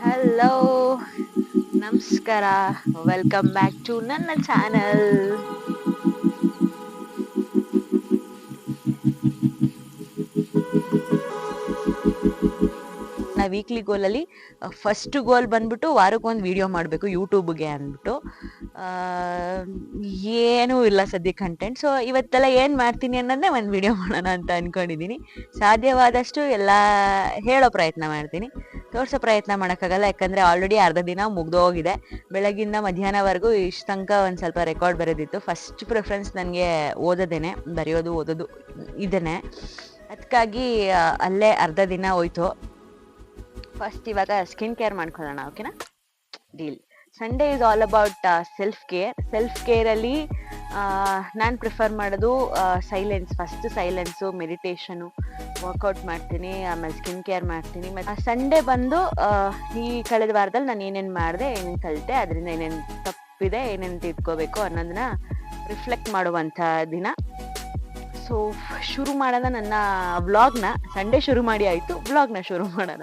Hello ನಮಸ್ಕಾರ welcome back to ನನ್ನ channel ನಾ ವೀಕ್ಲಿ ಗೋಲಲ್ಲಿ ಫಸ್ಟ್ ಗೋಲ್ ಬಂದ್ಬಿಟ್ಟು ವಾರಕ್ಕೊಂದು ವಿಡಿಯೋ ಮಾಡಬೇಕು ಯೂಟ್ಯೂಬ್ಗೆ ಅಂದ್ಬಿಟ್ಟು. ಏನೂ ಇಲ್ಲ ಸದ್ಯ ಕಂಟೆಂಟ್ ಸೊ ಇವತ್ತೆಲ್ಲ ಏನು ಮಾಡ್ತೀನಿ ಅನ್ನೋದನ್ನೇ ಒಂದು ವಿಡಿಯೋ ಮಾಡೋಣ ಅಂತ ಅಂದ್ಕೊಂಡಿದ್ದೀನಿ ಸಾಧ್ಯವಾದಷ್ಟು ಎಲ್ಲ ಹೇಳೋ ಪ್ರಯತ್ನ ಮಾಡ್ತೀನಿ. ತೋರಿಸೋ ಪ್ರಯತ್ನ ಮಾಡೋಕ್ಕಾಗಲ್ಲ, ಯಾಕಂದರೆ ಆಲ್ರೆಡಿ ಅರ್ಧ ದಿನ ಮುಗ್ದೋಗಿದೆ ಬೆಳಗಿಂದ ಮಧ್ಯಾಹ್ನವರೆಗೂ ಇಷ್ಟು ತನಕ ಒಂದು ಸ್ವಲ್ಪ ರೆಕಾರ್ಡ್ ಬರೋದಿತ್ತು. ಫಸ್ಟ್ ಪ್ರಿಫರೆನ್ಸ್ ನನಗೆ ಓದೋದೇನೆ, ಬರೆಯೋದು, ಓದೋದು ಇದೇ ಅದಕ್ಕಾಗಿ ಅಲ್ಲೇ ಅರ್ಧ ದಿನ ಹೋಯ್ತು. ಫಸ್ಟ್ ಇವಾಗ ಸ್ಕಿನ್ ಕೇರ್ ಮಾಡ್ಕೊಳ್ಳೋಣ ಓಕೆನಾ deal Sunday is all about self care self ಕೇರಲ್ಲಿ ನಾನು ಪ್ರಿಫರ್ ಮಾಡೋದು silence first silence meditation workout ಮಾಡ್ತೀನಿ, ಆಮೇಲೆ ಸ್ಕಿನ್ ಕೇರ್ ಮಾಡ್ತೀನಿ. ಮತ್ತು ಸಂಡೇ ಬಂದು ಈ ಕಳೆದ ವಾರದಲ್ಲಿ ನಾನು ಏನೇನು ಮಾಡಿದೆ, ಏನೇನು ಕಲಿತೆ, ಅದರಿಂದ ಏನೇನು ತಪ್ಪಿದೆ, ಏನೇನು ತಿದ್ಕೋಬೇಕು ಅನ್ನೋದನ್ನ ರಿಫ್ಲೆಕ್ಟ್ ಮಾಡುವಂಥ ದಿನ. ಸೊ ಶುರು ಮಾಡೋಣ ನನ್ನ ವ್ಲಾಗ್ನ ಸಂಡೇ ಶುರು ಮಾಡಿ ಆಯಿತು ವ್ಲಾಗ್ನ ಶುರು ಮಾಡೋಣ.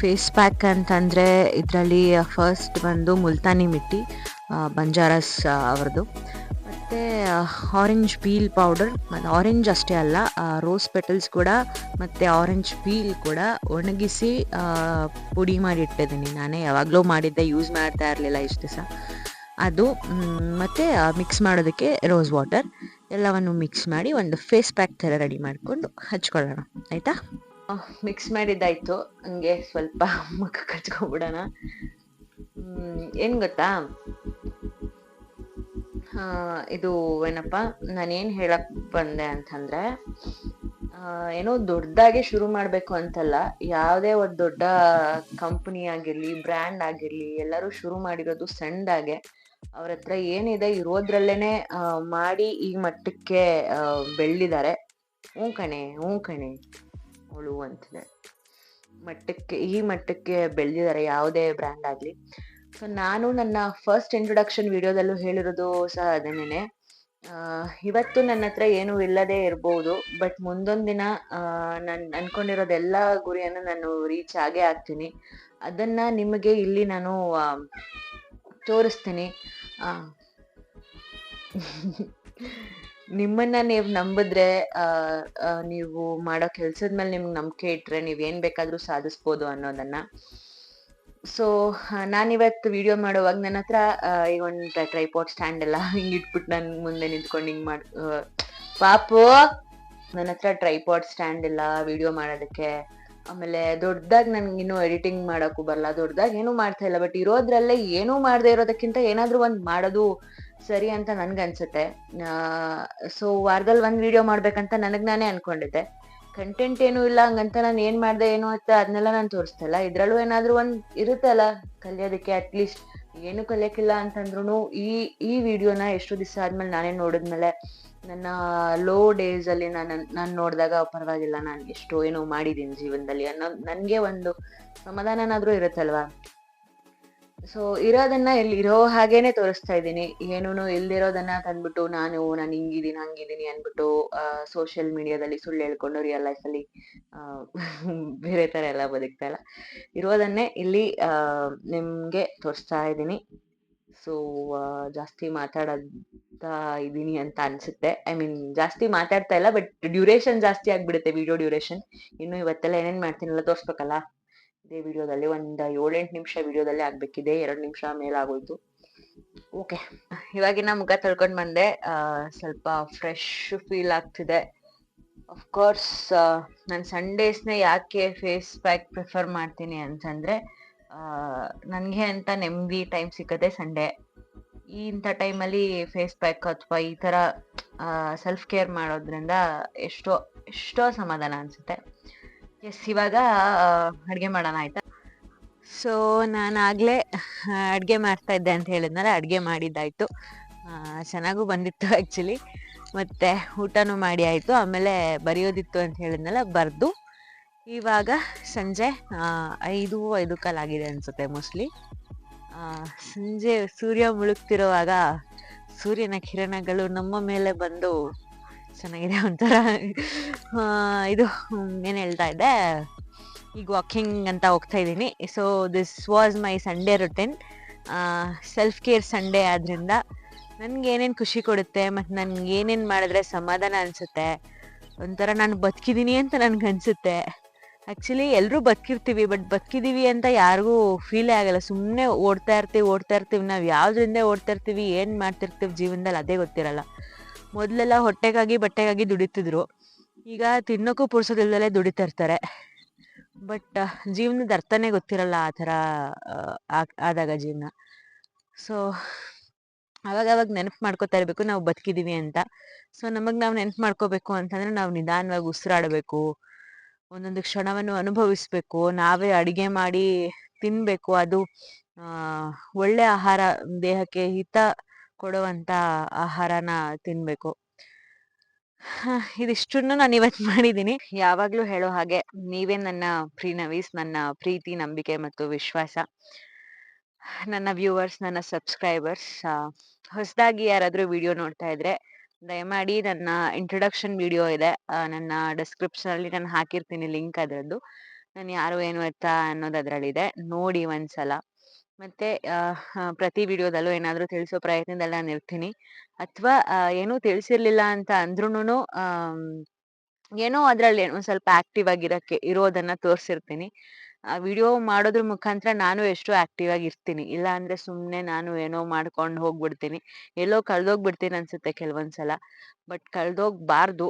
ಫೇಸ್ ಪ್ಯಾಕ್ ಅಂತಂದರೆ ಇದರಲ್ಲಿ ಫಸ್ಟ್ ಬಂದು ಮುಲ್ತಾನಿ ಮಿಟ್ಟಿ ಬಂಜಾರಸ್ ಅವ್ರದ್ದು. ಮತ್ತು ಆರೆಂಜ್ ಪೀಲ್ ಪೌಡರ್ ಮತ್ತು ಆರೆಂಜ್ ಅಷ್ಟೇ ಅಲ್ಲ ರೋಸ್ ಪೆಟಲ್ಸ್ ಕೂಡ, ಮತ್ತು ಆರೆಂಜ್ ಪೀಲ್ ಕೂಡ ಒಣಗಿಸಿ ಪುಡಿ ಮಾಡಿ ಇಟ್ಟಿದ್ದೀನಿ ನಾನೇ. ಯಾವಾಗಲೂ ಮಾಡಿದ್ದೆ ಯೂಸ್ ಮಾಡ್ತಾ ಇರಲಿಲ್ಲ ಇಷ್ಟು ದಿವಸ. ಅದು ಮತ್ತು ಮಿಕ್ಸ್ ಮಾಡೋದಕ್ಕೆ ರೋಸ್ ವಾಟರ್ ಎಲ್ಲವನ್ನು ಮಿಕ್ಸ್ ಮಾಡಿ ಒಂದು ಫೇಸ್ ಪ್ಯಾಕ್ ಥರ ರೆಡಿ ಮಾಡಿಕೊಂಡು ಹಚ್ಕೊಳ್ಳೋಣ. ಆಯಿತಾ? ಮಿಕ್ಸ್ ಮಾಡಿದ್ದಾಯ್ತು. ಹಂಗೆ ಸ್ವಲ್ಪ ಮುಖ ಕಚ್ಕೊಂಬಿಡೋಣ ಏನು ಗೊತ್ತಾ? ಇದು ಏನಪ್ಪ, ನಾನೇನು ಹೇಳಕ್ ಬಂದೆ ಅಂತಂದ್ರೆ ಏನೋ ದೊಡ್ಡದಾಗೆ ಶುರು ಮಾಡಬೇಕು ಅಂತಲ್ಲ, ಯಾವುದೇ ಒಂದು ದೊಡ್ಡ ಕಂಪನಿ ಆಗಿರಲಿ ಬ್ರ್ಯಾಂಡ್ ಆಗಿರಲಿ, ಎಲ್ಲರೂ ಶುರು ಮಾಡಿರೋದು ಸಣ್ಣದಾಗೆ. ಅವ್ರ ಹತ್ರ ಏನಿದೆ ಇರೋದ್ರಲ್ಲೇನೆ ಮಾಡಿ ಈ ಮಟ್ಟಕ್ಕೆ ಬೆಳ್ದಿದ್ದಾರೆ. ಹ್ಞೂ ಕಣೆ ಹ್ಞೂ ಕಣೆ. ಅವಳು ಅಂತಿದೆ. ಮಟ್ಟಕ್ಕೆ, ಈ ಮಟ್ಟಕ್ಕೆ ಬೆಳೆದಿದ್ದಾರೆ ಯಾವುದೇ ಬ್ರ್ಯಾಂಡ್ ಆಗಲಿ. ಸೊ ನಾನು ನನ್ನ ಫಸ್ಟ್ ಇಂಟ್ರೊಡಕ್ಷನ್ ವಿಡಿಯೋದಲ್ಲೂ ಹೇಳಿರೋದು ಸಹ ಅದನ್ನೇ. ಇವತ್ತು ನನ್ನ ಹತ್ರ ಏನೂ ಇಲ್ಲದೇ ಇರ್ಬೋದು ಬಟ್ ಮುಂದೊಂದು ದಿನ ನಾನು ಅನ್ಕೊಂಡಿರೋದೆಲ್ಲ ಗುರಿಯನ್ನು ನಾನು ರೀಚ್ ಆಗೇ ಆಗ್ತೀನಿ. ಅದನ್ನ ನಿಮಗೆ ಇಲ್ಲಿ ನಾನು ತೋರಿಸ್ತೀನಿ. ನಿಮ್ಮನ್ನ ನೀವು ನಂಬಿದ್ರೆ ನೀವು ಮಾಡೋ ಕೆಲಸದ ಮೇಲೆ ನಿಮ್ಗೆ ನಂಬಿಕೆ ಇಟ್ರೆ ನೀವ್ ಏನ್ ಬೇಕಾದರೂ ಸಾಧಿಸ್ಬೋದು ಅನ್ನೋದನ್ನ. ಸೊ ನಾನಿವತ್ತು ವಿಡಿಯೋ ಮಾಡುವಾಗ ನನ್ನ ಹತ್ರ ಈಗ ಒಂದು ಟ್ರೈಪಾಡ್ ಸ್ಟ್ಯಾಂಡ್ ಎಲ್ಲ ಹಿಂಗೆ ಇಟ್ಬಿಟ್ಟು ನನ್ ಮುಂದೆ ನಿಂತ್ಕೊಂಡು ಹಿಂಗ್ ಮಾಡ್ ಪಾಪು! ನನ್ನ ಹತ್ರ ಟ್ರೈಪಾಡ್ ಸ್ಟ್ಯಾಂಡ್ ಇಲ್ಲ ವಿಡಿಯೋ ಮಾಡೋದಕ್ಕೆ. ಆಮೇಲೆ ದೊಡ್ಡದಾಗಿ ನನ್ಗೆ ಇನ್ನೂ ಎಡಿಟಿಂಗ್ ಮಾಡೋಕ್ಕೂ ಬರಲ್ಲ ದೊಡ್ಡದಾಗಿ ಏನೂ ಮಾಡ್ತಾ ಇಲ್ಲ ಬಟ್ ಇರೋದ್ರಲ್ಲೇ ಏನೂ ಮಾಡದೇ ಇರೋದಕ್ಕಿಂತ ಏನಾದರೂ ಒಂದ್ ಮಾಡೋದು ಸರಿ ಅಂತ ನನ್ಗನ್ಸುತ್ತೆ. ಸೊ ವಾರದಲ್ಲಿ ಒಂದ್ ವಿಡಿಯೋ ಮಾಡ್ಬೇಕಂತ ನನಗ್ ನಾನೇ ಅನ್ಕೊಂಡಿದ್ದೆ. ಕಂಟೆಂಟ್ ಏನು ಇಲ್ಲ, ಹಂಗಂತ ನಾನು ಏನ್ ಮಾಡ್ದೆ, ಏನು ಅಂತ ಅದನ್ನೆಲ್ಲ ನಾನು ತೋರಿಸ್ತಲ್ಲ ಇದ್ರಲ್ಲೂ ಏನಾದ್ರೂ ಒಂದ್ ಇರುತ್ತಲ್ಲ ಕಲಿಯೋದಕ್ಕೆ ಅಟ್ಲೀಸ್ಟ್ ಏನು ಕಲಿಯಕ್ಕಿಲ್ಲ ಅಂತಂದ್ರು ಈ ಈ ವಿಡಿಯೋನ ಎಷ್ಟು ದಿವಸ ಆದ್ಮೇಲೆ ನಾನೇ ನೋಡಿದ್ಮೇಲೆ ನನ್ನ ಲೋ ಡೇಸ್ ಅಲ್ಲಿ ನಾನು ನಾನು ನೋಡಿದಾಗ ಪರವಾಗಿಲ್ಲ, ನಾನು ಎಷ್ಟೋ ಏನೋ ಮಾಡಿದ್ದೀನಿ ಜೀವನದಲ್ಲಿ ಅನ್ನೋ, ನನಗೆ ಒಂದು ಸಮಾಧಾನನಾದ್ರೂ ಇರುತ್ತಲ್ವಾ? ಸೊ ಇರೋದನ್ನ ಇಲ್ಲಿ ಇರೋ ಹಾಗೇನೆ ತೋರಿಸ್ತಾ ಇದ್ದೀನಿ. ಏನೂ ಇಲ್ದಿರೋದನ್ನ ತಂದ್ಬಿಟ್ಟು, ನಾನು ನಾನು ಹಿಂಗಿದ್ದೀನಿ, ಹಂಗಿದ್ದೀನಿ ಅನ್ಬಿಟ್ಟು ಸೋಷಿಯಲ್ ಮೀಡಿಯಾದಲ್ಲಿ ಸುಳ್ಳು ಹೇಳ್ಕೊಂಡು ರಿಯಲ್ ಅಲ್ಲಿ ಬೇರೆ ತರ ಎಲ್ಲ ಬದುಕ್ತಾ ಇಲ್ಲ. ಇರೋದನ್ನೇ ಇಲ್ಲಿ ನಿಮ್ಗೆ ತೋರಿಸ್ತಾ ಇದ್ದೀನಿ. ಸೊ ಜಾಸ್ತಿ ಮಾತಾಡ್ತಾ ಇದ್ದೀನಿ ಅಂತ ಅನ್ಸುತ್ತೆ. ಐ ಮೀನ್ ಜಾಸ್ತಿ ಮಾತಾಡ್ತಾ ಇಲ್ಲ ಬಟ್ ಡ್ಯೂರೇಷನ್ ಜಾಸ್ತಿ ಆಗ್ಬಿಡುತ್ತೆ ವಿಡಿಯೋ ಡ್ಯೂರೇಷನ್ ಇನ್ನು ಇವತ್ತೆಲ್ಲ ಏನೇನ್ ಮಾಡ್ತೀನಲ್ಲ, ತೋರ್ಸ್ಬೇಕಲ್ಲ? ಇದೇ ವಿಡಿಯೋದಲ್ಲಿ ಒಂದು ಏಳೆಂಟು ನಿಮಿಷ ವಿಡಿಯೋದಲ್ಲಿ ಆಗಬೇಕಿದೆ, ಎರಡು ನಿಮಿಷ ಮೇಲಾಗೋಯ್ತು. ಓಕೆ ಇವಾಗಿನ ಮುಖ ತಳ್ಕೊಂಡು ಬಂದೆ. ಸ್ವಲ್ಪ ಫ್ರೆಶ್ ಫೀಲ್ ಆಗ್ತಿದೆ. ಅಫ್ಕೋರ್ಸ್ ನಾನು ಸಂಡೇಸ್ನ ಯಾಕೆ ಫೇಸ್ ಪ್ಯಾಕ್ ಪ್ರಿಫರ್ ಮಾಡ್ತೀನಿ ಅಂತಂದರೆ ನನಗೆ ಅಂತ ನೆಮ್ಮದಿ ಟೈಮ್ ಸಿಕ್ಕದೆ ಸಂಡೇ ಈ ಇಂಥ ಟೈಮಲ್ಲಿ ಫೇಸ್ ಪ್ಯಾಕ್ ಅಥವಾ ಈ ಥರ ಸೆಲ್ಫ್ ಕೇರ್ ಮಾಡೋದ್ರಿಂದ ಎಷ್ಟೋ ಎಷ್ಟೋ ಸಮಾಧಾನ ಅನಿಸುತ್ತೆ. ಎಸ್ ಇವಾಗ ಅಡುಗೆ ಮಾಡೋಣ ಆಯ್ತಾ? ಸೊ ನಾನು ಆಗಲೇ ಅಡುಗೆ ಮಾಡ್ತಾ ಇದ್ದೆ ಅಂತ ಹೇಳಿದ್ನಲ್ಲ, ಅಡುಗೆ ಮಾಡಿದ್ದಾಯ್ತು. ಚೆನ್ನಾಗೂ ಬಂದಿತ್ತು ಆ್ಯಕ್ಚುಲಿ ಮತ್ತು ಊಟನೂ ಮಾಡಿ ಆಯಿತು. ಆಮೇಲೆ ಬರೆಯೋದಿತ್ತು ಅಂತ ಹೇಳಿದ್ನಲ್ಲ, ಬರೆದು. ಇವಾಗ ಸಂಜೆ ಐದು ಐದು ಕಾಲಾಗಿದೆ ಅನಿಸುತ್ತೆ ಮೋಸ್ಟ್ಲಿ ಸಂಜೆ ಸೂರ್ಯ ಮುಳುಗ್ತಿರುವಾಗ ಸೂರ್ಯನ ಕಿರಣಗಳು ನಮ್ಮ ಮೇಲೆ ಬಂದು ಚೆನ್ನಾಗಿದೆ ಒಂಥರ. ಇದು ಏನು ಹೇಳ್ತಾ ಇದ್ದೆ? ಈಗ ವಾಕಿಂಗ್ ಅಂತ ಹೋಗ್ತಾ ಇದ್ದೀನಿ. So this was my Sunday routine self care Sunday ಆದ್ರಿಂದ ನನಗೆ ಏನೇನು ಖುಷಿ ಕೊಡುತ್ತೆ ಮತ್ತು ನನ್ಗೆ ಏನೇನು ಮಾಡಿದ್ರೆ ಸಮಾಧಾನ ಅನಿಸುತ್ತೆ, ಒಂಥರ ನಾನು ಬದುಕಿದ್ದೀನಿ ಅಂತ ನನಗೆ ಅನಿಸುತ್ತೆ. ಆ್ಯಕ್ಚುಲಿ ಎಲ್ಲರೂ ಬದುಕಿರ್ತೀವಿ ಬಟ್ ಬದುಕಿದ್ದೀವಿ ಅಂತ ಯಾರಿಗೂ ಫೀಲೇ ಆಗಲ್ಲ. ಸುಮ್ಮನೆ ಓಡ್ತಾ ಇರ್ತೀವಿ ಓಡ್ತಾ ಇರ್ತೀವಿ. ನಾವು ಯಾವುದ್ರಿಂದ ಓಡ್ತಾ ಇರ್ತೀವಿ, ಏನು ಮಾಡ್ತಿರ್ತೀವಿ ಜೀವನದಲ್ಲಿ ಅದೇ ಗೊತ್ತಿರಲ್ಲ. ಮೊದಲೆಲ್ಲ ಹೊಟ್ಟೆಗಾಗಿ ಬಟ್ಟೆಗಾಗಿ ದುಡಿತಿದ್ರು. ಈಗ ತಿನ್ನೋಕ್ಕೂ ಪುರ್ಸೋದಿಲ್ದಲೇ ದುಡಿತಾ ಇರ್ತಾರೆ. ಬಟ್ ಜೀವನದ ಅರ್ಥನೇ ಗೊತ್ತಿರಲ್ಲ ಆ ಥರ ಆದಾಗ ಜೀವನ. ಸೊ ಅವಾಗ ಅವಾಗ ನೆನಪು ಮಾಡ್ಕೋತಾ ಇರಬೇಕು, ನಾವು ಬದುಕಿದೀವಿ ಅಂತ. ಸೊ ನಮಗೆ ನಾವು ನೆನಪು ಮಾಡ್ಕೋಬೇಕು ಅಂತಂದ್ರೆ ನಾವು ನಿಧಾನವಾಗಿ ಉಸಿರಾಡಬೇಕು. ಒಂದೊಂದು ಕ್ಷಣವನ್ನು ಅನುಭವಿಸ್ಬೇಕು. ನಾವೇ ಅಡಿಗೆ ಮಾಡಿ ತಿನ್ಬೇಕು. ಅದು ಒಳ್ಳೆ ಆಹಾರ, ದೇಹಕ್ಕೆ ಹಿತ ಕೊಡುವಂತ ಆಹಾರನ ತಿನ್ಬೇಕು. ಇದಿಷ್ಟನ್ನು ನಾನು ಇವತ್ತು ಮಾಡಿದ್ದೀನಿ ಯಾವಾಗ್ಲೂ ಹೇಳೋ ಹಾಗೆ ನೀವೇ ನನ್ನ ಪ್ರೀ ನವೀಸ್, ನನ್ನ ಪ್ರೀತಿ, ನಂಬಿಕೆ ಮತ್ತು ವಿಶ್ವಾಸ. ನನ್ನ ವ್ಯೂವರ್ಸ್, ನನ್ನ ಸಬ್ಸ್ಕ್ರೈಬರ್ಸ್ ಹೊಸದಾಗಿ ಯಾರಾದರೂ ವಿಡಿಯೋ ನೋಡ್ತಾ ಇದ್ರೆ ದಯಮಾಡಿ ನನ್ನ ಇಂಟ್ರೊಡಕ್ಷನ್ ವಿಡಿಯೋ ಇದೆ. ನನ್ನ ಡಿಸ್ಕ್ರಿಪ್ಷನ್ ಅಲ್ಲಿ ನಾನು ಹಾಕಿರ್ತೀನಿ ಲಿಂಕ್ ಅದರದ್ದು. ನಾನು ಯಾರು ಏನು ಎತ್ತ ಅನ್ನೋದು ಅದರಲ್ಲಿದೆ. ನೋಡಿ ಒಂದ್ಸಲ. ಮತ್ತೆ ಪ್ರತಿ ವಿಡಿಯೋದಲ್ಲೂ ಏನಾದರೂ ತಿಳಿಸೋ ಪ್ರಯತ್ನದಲ್ಲಿ ನಾನು ಇರ್ತೀನಿ. ಅಥವಾ ಏನೂ ತಿಳಿಸಿರ್ಲಿಲ್ಲ ಅಂತ ಅಂದ್ರೂನು ಏನೋ ಅದ್ರಲ್ಲಿ ಒಂದ್ ಸ್ವಲ್ಪ ಆಕ್ಟಿವ್ ಆಗಿರಕ್ಕೆ, ಇರೋದನ್ನ ತೋರಿಸಿರ್ತೀನಿ. ಆ, ವಿಡಿಯೋ ಮಾಡೋದ್ರ ಮುಖಾಂತರ ನಾನು ಎಷ್ಟು ಆಕ್ಟಿವ್ ಆಗಿ ಇರ್ತೀನಿ. ಇಲ್ಲ ಅಂದ್ರೆ ಸುಮ್ನೆ ನಾನು ಏನೋ ಮಾಡ್ಕೊಂಡು ಹೋಗ್ಬಿಡ್ತೀನಿ. ಎಲ್ಲೋ ಕಳ್ದೋಗ್ಬಿಡ್ತೀನಿ ಅನ್ಸುತ್ತೆ ಕೆಲವೊಂದ್ಸಲ. ಬಟ್ ಕಳ್ದೋಗ್ಬಾರ್ದು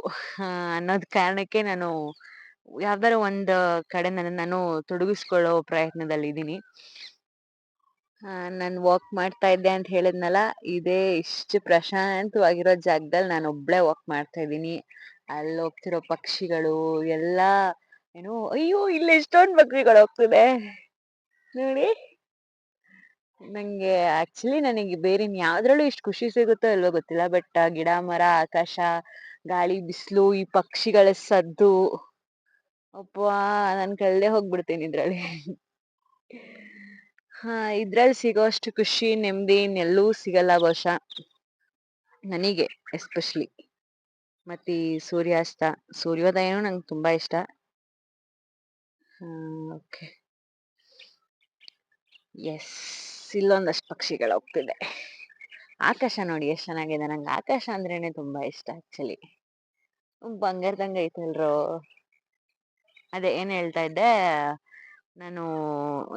ಅನ್ನೋದ್ ಕಾರಣಕ್ಕೆ ನಾನು ಯಾವ್ದಾರ ಒಂದ್ ಕಡೆ ನನ್ನ ನಾನು ತೊಡಗಿಸ್ಕೊಳ್ಳೋ ಪ್ರಯತ್ನದಲ್ಲಿ ಇದೀನಿ ನಾನು ವಾಕ್ ಮಾಡ್ತಾ ಇದ್ದೆ ಅಂತ ಹೇಳಿದ್ನಲ್ಲ, ಇದೇ ಇಷ್ಟು ಪ್ರಶಾಂತವಾಗಿರೋ ಜಾಗದಲ್ಲಿ ನಾನು ಒಬ್ಳೆ ವಾಕ್ ಮಾಡ್ತಾ ಇದ್ದೀನಿ. ಅಲ್ಲಿ ಹೋಗ್ತಿರೋ ಪಕ್ಷಿಗಳು, ಎಲ್ಲ ಏನು, ಅಯ್ಯೋ, ಇಲ್ಲಿ ಎಷ್ಟೊಂದು ಪಕ್ಷಿಗಳು ಹೋಗ್ತಿದೆ. ನೋಡಿ. ನಂಗೆ ಆಕ್ಚುಲಿ ನನಗೆ ಬೇರೆ ಯಾವ್ದ್ರಲ್ಲೂ ಇಷ್ಟು ಖುಷಿ ಸಿಗುತ್ತೋ ಇಲ್ವೋ ಗೊತ್ತಿಲ್ಲ ಬಟ್ ಗಿಡ, ಮರ, ಆಕಾಶ, ಗಾಳಿ, ಬಿಸಿಲು, ಈ ಪಕ್ಷಿಗಳ ಸದ್ದು. ಅಪ್ಪ, ನಾನು ಕಳ್ದೆ ಹೋಗ್ಬಿಡ್ತೀನಿ ಇದ್ರಲ್ಲಿ. ಹಾ, ಇದ್ರಲ್ಲಿ ಸಿಗೋಷ್ಟು ಖುಷಿ, ನೆಮ್ಮದಿ ಇನ್ನೆಲ್ಲೂ ಸಿಗಲ್ಲ ಬಹುಶಃ. ನನಗೆ ಎಸ್ಪೆಷಲಿ ಮತ್ತೆ ಸೂರ್ಯಾಸ್ತ, ಸೂರ್ಯೋದಯನೂ ನಂಗೆ ತುಂಬಾ ಇಷ್ಟ. ಓಕೆ. ಎಸ್ ಇಲ್ಲೊಂದಷ್ಟು ಪಕ್ಷಿಗಳು ಹೋಗ್ತಿದೆ. ಆಕಾಶ ನೋಡಿ ಎಷ್ಟು ಚೆನ್ನಾಗಿದೆ. ನಂಗೆ ಆಕಾಶ ಅಂದ್ರೇನೆ ತುಂಬಾ ಇಷ್ಟ ಆಕ್ಚುಲಿ ಐತೆ ಐತಲ್ರೋ. ಅದೇ ಏನ್ ಹೇಳ್ತಾ ಇದ್ದೆ? ನಾನು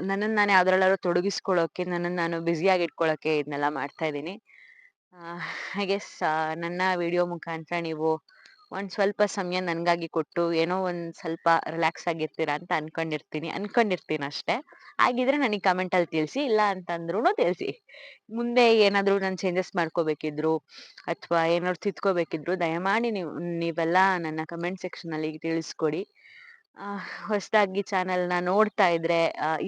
ನನ್ನನ್ನು ನಾನು ಯಾವ್ದ್ರಲ್ಲಾದ್ರೂ ತೊಡಗಿಸ್ಕೊಳ್ಳೋಕೆ ನನ್ನನ್ನು ನಾನು ಬ್ಯುಸಿಯಾಗಿ ಇಟ್ಕೊಳ್ಳೋಕೆ ಇದನ್ನೆಲ್ಲ ಮಾಡ್ತಾ ಇದ್ದೀನಿ. ಐ ಗೆಸ್ ನನ್ನ ವಿಡಿಯೋ ಮುಖಾಂತರ ನೀವು ಒಂದು ಸ್ವಲ್ಪ ಸಮಯ ನನಗಾಗಿ ಕೊಟ್ಟು, ಏನೋ ಒಂದು ಸ್ವಲ್ಪ ರಿಲ್ಯಾಕ್ಸ್ ಆಗಿರ್ತೀರಾ ಅಂತ ಅನ್ಕೊಂಡಿರ್ತೀನಿ ಅನ್ಕೊಂಡಿರ್ತೀನಿ ಅಷ್ಟೇ. ಆಗಿದ್ರೆ ನನಗೆ ಕಮೆಂಟಲ್ಲಿ ತಿಳಿಸಿ, ಇಲ್ಲ ಅಂತಂದ್ರೂ ತಿಳಿಸಿ. ಮುಂದೆ ಏನಾದರೂ ನಾನು ಚೇಂಜಸ್ ಮಾಡ್ಕೋಬೇಕಿದ್ರು, ಅಥವಾ ಏನಾದ್ರು ತಿದ್ಕೋಬೇಕಿದ್ರು, ದಯಮಾಡಿ ನೀವು, ನೀವೆಲ್ಲ ನನ್ನ ಕಮೆಂಟ್ ಸೆಕ್ಷನ್ ಅಲ್ಲಿ ತಿಳಿಸ್ಕೊಡಿ. ಹೊಸದಾಗಿ ಚಾನೆಲ್ನ ನೋಡ್ತಾ ಇದ್ರೆ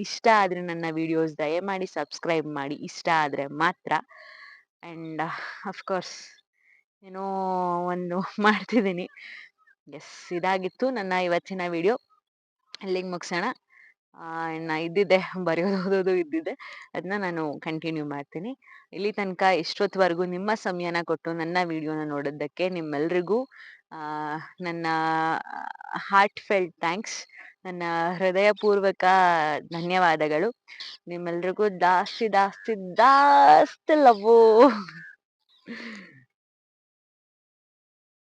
ಇಷ್ಟ ಆದ್ರೆ ನನ್ನ ವಿಡಿಯೋಸ್ ದಯಮಾಡಿ ಸಬ್ಸ್ಕ್ರೈಬ್ ಮಾಡಿ, ಇಷ್ಟ ಆದ್ರೆ ಮಾತ್ರ. ಆ್ಯಂಡ್ ಅಫ್ಕೋರ್ಸ್ ಏನೋ ಒಂದು ಮಾಡ್ತಿದ್ದೀನಿ. ಎಸ್ ಇದಾಗಿತ್ತು ನನ್ನ ಇವತ್ತಿನ ವಿಡಿಯೋ. ಅಲ್ಲಿಗೆ ಮುಗಿಸೋಣ. ಇನ್ನು ಇದ್ದಿದ್ದೆ ಬರೆಯೋದು, ಓದೋದು ಅದನ್ನ ನಾನು ಕಂಟಿನ್ಯೂ ಮಾಡ್ತೀನಿ. ಇಲ್ಲಿ ತನಕ ಇಷ್ಟೊತ್ತವರೆಗೂ ನಿಮ್ಮ ಸಮಯನ ಕೊಟ್ಟು ನನ್ನ ವಿಡಿಯೋನ ನೋಡೋದಕ್ಕೆ ನಿಮ್ಮೆಲ್ರಿಗೂ ನನ್ನ ಹಾರ್ಟ್ ಫೆಲ್ಟ್ ಥ್ಯಾಂಕ್ಸ್ ನನ್ನ ಹೃದಯಪೂರ್ವಕ ಧನ್ಯವಾದಗಳು. ನಿಮ್ಮೆಲ್ರಿಗೂ ದಾಸ್ತಿ ದಾಸ್ತಿ ಜಾಸ್ತಿ ಲವ್ವು